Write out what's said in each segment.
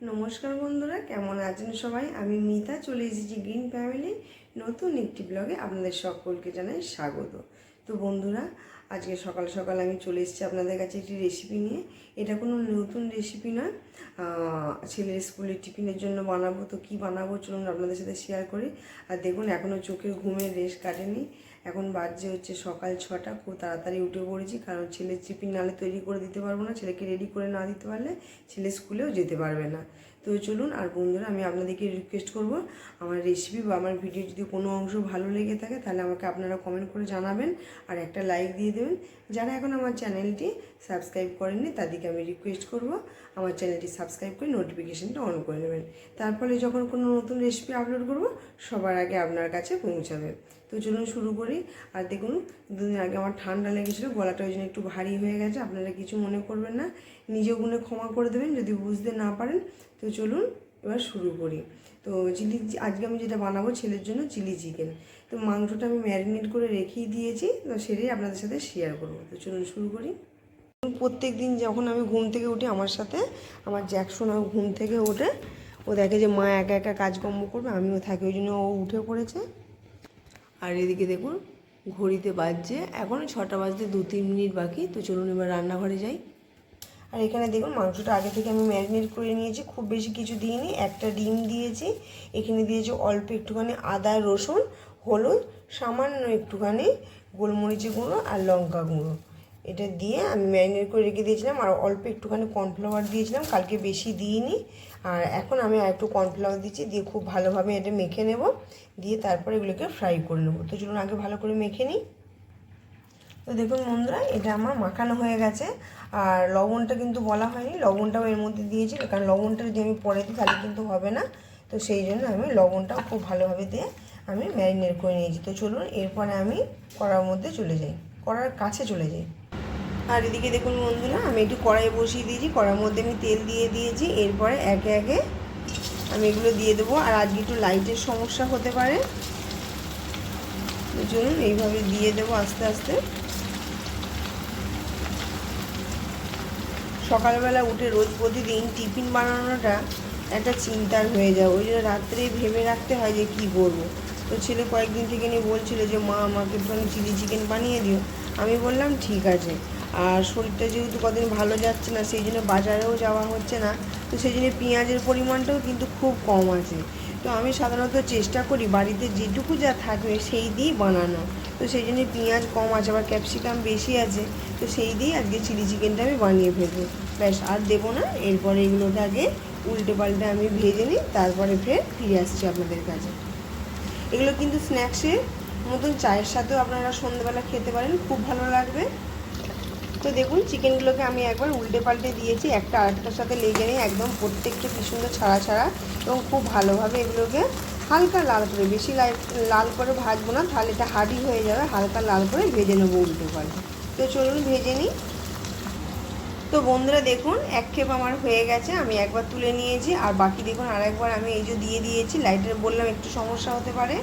নমস্কার বন্ধুরা, কেমন আছেন সবাই? আমি মিতা, চলে এসেছি গ্রিন ফ্যামিলি। নতুন একটি ব্লগে আপনাদের সকলকে জানাই স্বাগত। তো বন্ধুরা, আজকে সকাল সকাল আমি চলে এসেছি আপনাদের কাছে একটি রেসিপি নিয়ে। এটা কোনো নতুন রেসিপি নয়। ছেলের স্কুলের টিফিনের জন্য বানাবো, তো কি বানাবো চলুন আপনাদের সাথে শেয়ার করি। আর দেখুন এখনও চোখের ঘুমের রেশ কাটেনি। এখন বাজছে হচ্ছে সকাল ছটা, খুব তাড়াতাড়ি উঠে পড়েছি, কারণ ছেলের টিফিন নালে তৈরি করে দিতে পারব না, ছেলেকে রেডি করে না দিতে পারলে ছেলে স্কুলেও যেতে পারবে না। তো চলুন, আর বন্ধুরা, আমি আপনাদেরকে রিকোয়েস্ট করব, আমার রেসিপি বা আমার ভিডিও যদি কোনো অংশ ভালো লেগে থাকে, তাহলে আমাকে আপনারা কমেন্ট করে জানাবেন, আর একটা লাইক দিয়ে দেবেন। যারা এখন আমার চ্যানেলটি সাবস্ক্রাইব করেননি, তাদেরকে আমি রিকোয়েস্ট করব, আমার চ্যানেলটি সাবস্ক্রাইব করে নোটিফিকেশানটা অন করে নেবেন। তার ফলে যখন কোনো নতুন রেসিপি আপলোড করব, সবার আগে আপনার কাছে পৌঁছাবে। তো চলুন শুরু করি। আর দেখুন, দুদিন আগে আমার ঠান্ডা লেগেছিলো, গলাটা ওই জন্য একটু ভারী হয়ে গেছে, আপনারা কিছু মনে করবেন না। নিজে গুণে ক্ষমা করে দেবেন, যদি বুঝতে না পারেন। তো চলুন এবার শুরু করি। তো চিলি, আজকে আমি যেটা বানাবো ছেলের জন্য চিলি চিকেন। তো মাংসটা আমি ম্যারিনেট করে রেখেই দিয়েছি, তো সেটাই আপনাদের সাথে শেয়ার করব। তো চলুন শুরু করি। প্রত্যেক দিন যখন আমি ঘুম থেকে উঠি আমার সাথে, আমার জ্যাকসন ঘুম থেকে ওঠে। ও দেখে যে মা একা একা কাজকর্ম করবে, আমিও থাকি, ওই জন্য ও উঠে পড়েছে। আর এদিকে দেখুন, ঘড়িতে বাজছে, এখন ছটা বাজতে দু তিন মিনিট বাকি, তো চলুন এবার রান্নাঘরে যাই। আর এখানে দেখুন, মাংসটা আগে থেকে আমি ম্যারিনেট করে নিয়েছি, খুব বেশি কিছু দিইনি, একটা ডিম দিয়েছি, এখানে দিয়েছি অল্প একটুখানি আদা, রসুন, হলুদ, সামান্য একটুখানি গোলমরিচের গুঁড়ো আর লঙ্কা গুঁড়ো। এটা দিয়ে আমি ম্যারিনেট করে রেখে দিয়েছিলাম আর অল্প একটুখানি কর্নফ্লাওয়ার দিয়েছিলাম, কালকে বেশি দিইনি। আর এখন আমি আর একটু কর্নফ্লাওয়ার দিচ্ছি, দিয়ে খুব ভালোভাবে এটা মেখে নেব, দিয়ে তারপরে এগুলোকে ফ্রাই করে নেব। তো চলুন আগে ভালো করে মেখে নিই। তো দেখুন বন্ধুরা, এটা আমার মাখানো হয়ে গেছে, আর লবণটা কিন্তু বলা হয়নি, লবণটাও এর মধ্যে দিয়েছি, কারণ লবণটা যদি আমি পরে দিই তাহলে কিন্তু হবে না। তো সেই জন্য আমি লবণটাও খুব ভালোভাবে দিয়ে আমি ম্যারিনেট করে নিয়েছি। তো চলুন এরপরে আমি কড়ার মধ্যে চলে যাই, কড়ার কাছে চলে যাই। আর এদিকে দেখুন বন্ধুরা, আমি একটু কড়াই বসিয়ে দিয়েছি কড়ার মধ্যে আমি তেল দিয়ে দিয়েছি, এরপরে একে একে আমি এগুলো দিয়ে দেবো। আর আজকে একটু লাইটের সমস্যা হতে পারে চলুন এইভাবে দিয়ে দেবো আস্তে আস্তে। সকালবেলা উঠে রোজ প্রতিদিন টিফিন বানানোটা একটা চিন্তার হয়ে যায়, ওই জন্য রাত্রে ভেবে রাখতে হয় যে কি করব। তো ছেলে কয়েকদিন থেকে নিয়ে বলছিল যে, মা, আমাকে একটুখানি চিলি চিকেন বানিয়ে দিও। আমি বললাম, ঠিক আছে। আর শরীরটা যেহেতু কদিন ভালো যাচ্ছে না, সেই জন্য বাজারেও যাওয়া হচ্ছে না। তো সেই জন্য পেঁয়াজের পরিমাণটাও কিন্তু খুব কম আছে। তো আমি সাধারণত চেষ্টা করি বাড়িতে যেটুকু যা থাকবে সেই দিয়েই বানানো। তো সেই জন্য পেঁয়াজ কম আছে, আবার ক্যাপসিকাম বেশি আছে। তো সেই দিয়েই আজকে চিলি চিকেনটা আমি বানিয়ে ফেলব। ব্যাস, আর দেবো না। এরপরে এগুলোকে আগে উল্টে পাল্টে আমি ভেজে নিই, তারপরে ফের ফিরে আসছি আপনাদের কাছে। এগুলো কিন্তু স্ন্যাক্সের মতন চায়ের সাথেও আপনারা সন্ধ্যেবেলা খেতে পারেন, খুব ভালো লাগবে। তো দেখুন, চিকেনগুলোকে আমি একবার উল্টে পাল্টে দিয়েছি। একটা আরেকটার সাথে লেগে নেই একদম প্রত্যেকটা কি সুন্দর ছাড়া ছাড়া এবং খুব ভালোভাবে এগুলোকে হালকা লাল করে, বেশি লাল করে ভাজবো না, তাহলে এটা হার্ডি হয়ে যাবে। হালকা লাল করে ভেজে নেব উল্টে পাল্টে। তো চলুন ভেজে নিই। তো বন্ধুরা দেখুন, এক খেপ আমার হয়ে গেছে, আমি একবার তুলে নিয়েছি। আর বাকি দেখুন, আরেকবার আমি এই যে দিয়ে দিয়েছি, লাইটের বললাম একটু সমস্যা হতে পারে।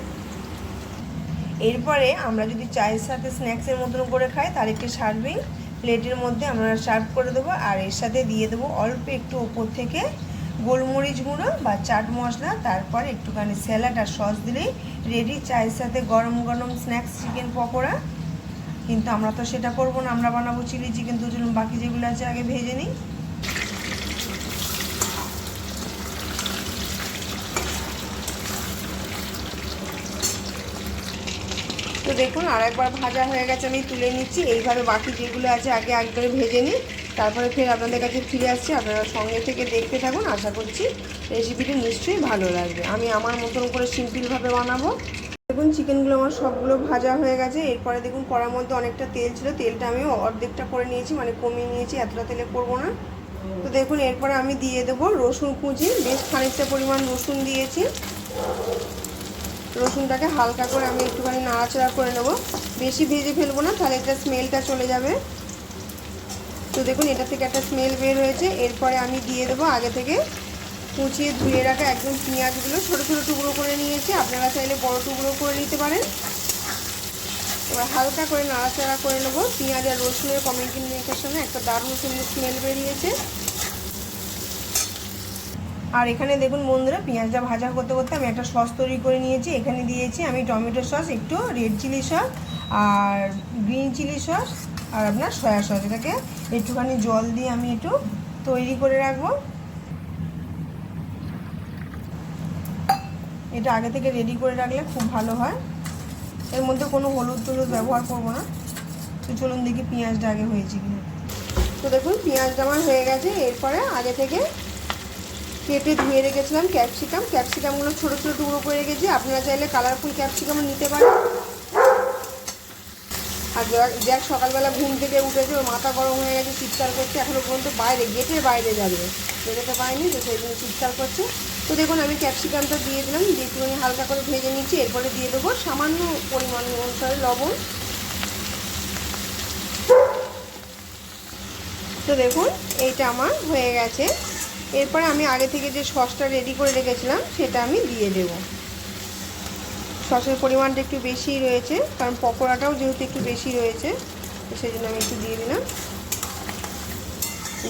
এরপরে আমরা যদি চায়ের সাথে স্ন্যাক্সের মতন করে খাই, তার একটি সার্ভিং। প্লেটের মধ্যে আমরা সার্ভ করে দেবো, আর এর সাথে দিয়ে দেবো অল্প একটু ওপর থেকে গোলমরিচ গুঁড়ো বা চাট মশলা, তারপর একটুখানি স্যালাড আর সস দিলেই রেডি চায়ের সাথে গরম গরম স্ন্যাক্স চিকেন পকোড়া। কিন্তু আমরা তো সেটা করব না, আমরা বানাবো চিলি চিকেন দুজন, বাকি যেগুলো আছে আগে ভেজে নিই। তো দেখুন আর একবার ভাজা হয়ে গেছে, আমি তুলে নিচ্ছি। এইভাবে বাকি যেগুলো আছে, আগে একবারে ভেজে নিই। তারপরে ফের আপনাদের কাছে ফিরে আসছি। আপনারা সঙ্গে থেকে দেখতে থাকুন। আশা করছি রেসিপিটি নিশ্চয়ই ভালো লাগবে। আমি আমার মতন করে সিম্পলভাবে বানাবো। দেখুন চিকেনগুলো আমার সবগুলো ভাজা হয়ে গেছে। এরপরে দেখুন, কড়ার মধ্যে অনেকটা তেল ছিল। তেলটা আমি অর্ধেকটা করে নিয়েছি মানে কমিয়ে নিয়েছি, এতটা তেলে করব না। তো দেখুন, এরপরে আমি দিয়ে দেবো রসুন কুচি। বেশ খানিকটা পরিমাণ রসুন দিয়েছি। রসুনটাকে হালকা করে আমি একটুখানি নাড়াচাড়া করে নেব। বেশি ভেজে ফেলব না, তাহলে এটা স্মেলটা চলে যাবে। তো দেখুন, এটা থেকে একটা স্মেল বের হয়েছে। এরপরে আমি দিয়ে দেবো আগে থেকে কুচিয়ে ধুয়ে রাখা একদম পেঁয়াজগুলো। ছোটো ছোটো টুকরো করে নিয়েছি, আপনারা চাইলে বড় টুকরো করে নিতে পারেন। এবার হালকা করে নাড়াচাড়া করে নেব। পেঁয়াজ আর রসুনের কম্বিনেশনের সঙ্গে একটা দারুণ সুন্দর স্মেল বেরিয়েছে। আর এখানে দেখুন বন্ধুরা, পেঁয়াজটা ভাজা করতে করতে আমি একটা সস তৈরি করে নিয়েছি। এখানে দিয়েছি আমি টমেটো সস, একটু রেড চিলি সস আর গ্রিন চিলি সস আর আপনার সয়া সস। এটাকে একটুখানি জল দিয়ে আমি একটু তৈরি করে রাখব। এটা আগে থেকে রেডি করে রাখলে খুব ভালো হয়। এর মধ্যে কোনো হলুদ টলুদ ব্যবহার করব না। তো চলুন দেখি পেঁয়াজটা আগে হয়েছে কিনা। তো দেখুন, পেঁয়াজটা আমার হয়ে গেছে। এরপরে আগে থেকে কেটে ধুয়ে রেখেছিলাম ক্যাপসিকাম। ক্যাপসিকামগুলো ছোটো ছোটো টুকরো করে রেখেছি। আপনারা চাইলে কালারফুল ক্যাপসিকাম নিতে পারেন। আর যাক সকালবেলা ঘুম থেকে উঠেছে, ওর মাথা গরম হয়ে গেছে, চিৎকার করছে এখনও পর্যন্ত বাইরে, গেটের বাইরে যাবে। বেরোতে পারিনি, তো সেই জন্য চিৎকার করছে। তো দেখুন, আমি ক্যাপসিকামটা দিয়ে দিলাম, দিয়ে একটুখানি হালকা করে ভেজে নিচ্ছি, এরপরে দিয়ে দেবো সামান্য পরিমাণ অনুসারে লবণ। তো দেখুন, এইটা আমার হয়ে গেছে। এরপরে আমি আগে থেকে যে সসটা রেডি করে রেখেছিলাম, সেটা আমি দিয়ে দেব। সসের পরিমাণটা একটু বেশি রয়েছে, কারণ পকোড়াটাও যেহেতু একটু বেশি রয়েছে সেই জন্য আমি একটু দিয়ে দিলাম।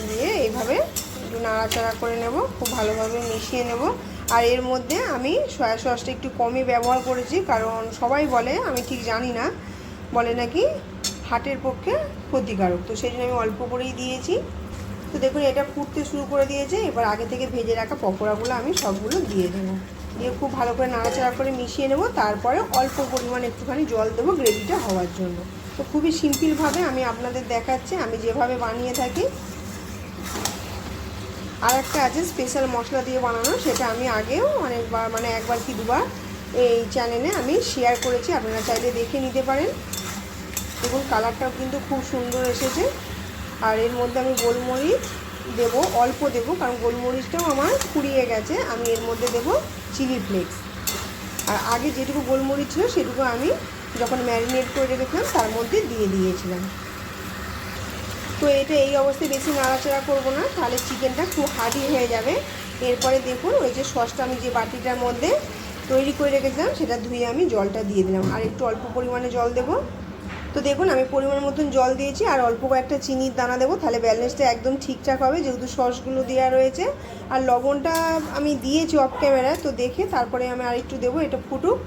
দিয়ে এইভাবে একটু নাড়াচাড়া করে নেব, খুব ভালোভাবে মিশিয়ে নেব। আর এর মধ্যে আমি সয়া সসটা একটু কমই ব্যবহার করেছি, কারণ সবাই বলে, আমি ঠিক জানি না, বলে নাকি হার্টের পক্ষে ক্ষতিকারক, তো সেই জন্য আমি অল্প করেই দিয়েছি। তো দেখুন, এটা ফুটতে শুরু করে দিয়েছে। এবার আগে থেকে ভেজে রাখা পকোড়াগুলো আমি সবগুলো দিয়ে দেবো। দিয়ে খুব ভালো করে নাড়াচাড়া করে মিশিয়ে নেব। তারপরে অল্প পরিমাণ একটুখানি জল দেবো গ্রেভিটা হওয়ার জন্য। তো খুবই সিম্পলভাবে আমি আপনাদের দেখাচ্ছি। আমি যেভাবে বানিয়ে থাকি, আর একটা আছে স্পেশাল মশলা দিয়ে বানানো। সেটা আমি আগেও অনেকবার মানে একবার কি দুবার এই চ্যানেলে আমি শেয়ার করেছি। আপনারা চাইলে দেখে নিতে পারেন। দেখুন কালারটাও কিন্তু খুব সুন্দর এসেছে। আর এর মধ্যে আমি গোলমরিচ দেবো, অল্প দেবো, কারণ গোলমরিচটাও আমার ফুরিয়ে গেছে। আমি এর মধ্যে দেবো চিলি ফ্লেক্স। আর আগে যেটুকু গোলমরিচ ছিল, সেটুকু আমি যখন ম্যারিনেট করে রেখেছিলাম, তার মধ্যে দিয়ে দিয়েছিলাম। তো এটা এই অবস্থায় বেশি নাড়াচাড়া করব না, তাহলে চিকেনটা খুব হার্ডি হয়ে যাবে। এরপরে দেখুন, ওই যে সসটা আমি যে বাটিটার মধ্যে তৈরি করে রেখেছিলাম, সেটা ধুয়ে আমি জলটা দিয়ে দিলাম। আর একটু অল্প পরিমাণে জল দেবো। তো দেখুন, আমি পরিমাণ মতন জল দিয়েছি আর অল্প কয়েকটা চিনির দানা দেবো। তাহলে ব্যালেন্সটা একদম ঠিকঠাক হবে, যেহেতু সসগুলো দেওয়া রয়েছে। আর লবণটা আমি দিয়েছি অফ ক্যামেরায় তো দেখে তারপরে আমি আর একটু দেবো, এটা ফুটুক।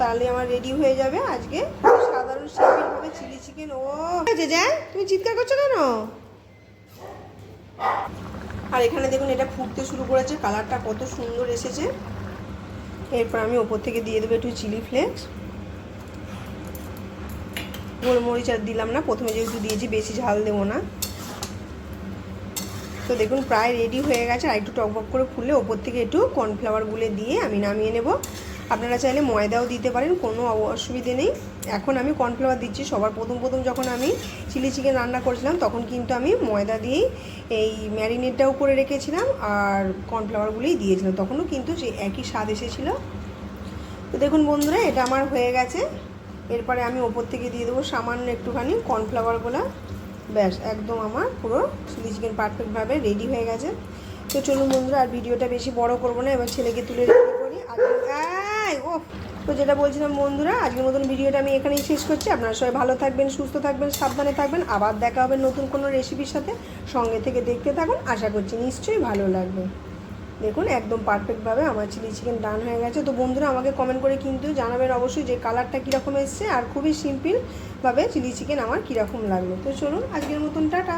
তাহলে আমার রেডি হয়ে যাবে আজকে। সাধারণ সিম্পলভাবে চিলি চিকেন ও! যে যা তুমি চিৎকার করছ কেন? আর এখানে দেখুন, এটা ফুটতে শুরু করেছে কালারটা কত সুন্দর এসেছে। এরপর আমি ওপর থেকে দিয়ে দেবো একটু চিলি ফ্লেক্স গোলমরিচ আর দিলাম না। প্রথমে যেহেতু দিয়েছি, বেশি ঝাল দেবো না। তো দেখুন, প্রায় রেডি হয়ে গেছে। আর একটু টকবক করে ফুলে ওপর থেকে একটু কর্নফ্লাওয়ার গুলে দিয়ে আমি নামিয়ে নেব। আপনারা চাইলে ময়দাও দিতে পারেন, কোনো অসুবিধে নেই। এখন আমি কর্নফ্লাওয়ার দিচ্ছি। সবার প্রথম প্রথম যখন আমি চিলি চিকেন রান্না করেছিলাম, তখন কিন্তু আমি ময়দা দিয়েই এই ম্যারিনেটটাও করে রেখেছিলাম আর কর্নফ্লাওয়ারগুলোই দিয়েছিলাম। তখনও কিন্তু যে একই স্বাদ এসেছিল। তো দেখুন বন্ধুরা, এটা আমার হয়ে গেছে। এরপরে আমি ওপর থেকে দিয়ে দেবো সামান্য একটুখানি কর্নফ্লাওয়ার কর্নফ্লাওয়ারগুলো ব্যাস, একদম আমার পুরো চিলি চিকেন পারফেক্টভাবে রেডি হয়ে গেছে। তো চলুন বন্ধুরা, আর ভিডিওটা বেশি বড় করব না, এবার ছেলেকে তুলে রেডি করি। ও তো যেটা বলছিলাম বন্ধুরা, আজকের মতন ভিডিওটা আমি এখানেই শেষ করছি। আপনারা সবাই ভালো থাকবেন, সুস্থ থাকবেন, সাবধানে থাকবেন। আবার দেখা হবে নতুন কোনো রেসিপির সাথে। সঙ্গে থেকে দেখতে থাকুন। আশা করছি নিশ্চয়ই ভালো লাগবে। দেখুন, একদম পারফেক্টভাবে আমার চিলি চিকেন ডান হয়ে গেছে। তো বন্ধুরা, আমাকে কমেন্ট করে কিন্তু জানাবেন অবশ্যই যে কালারটা কীরকম এসছে আর খুবই সিম্পলভাবে চিলি চিকেন আমার কীরকম লাগল। তো চলুন, আজকের মতন টাটা।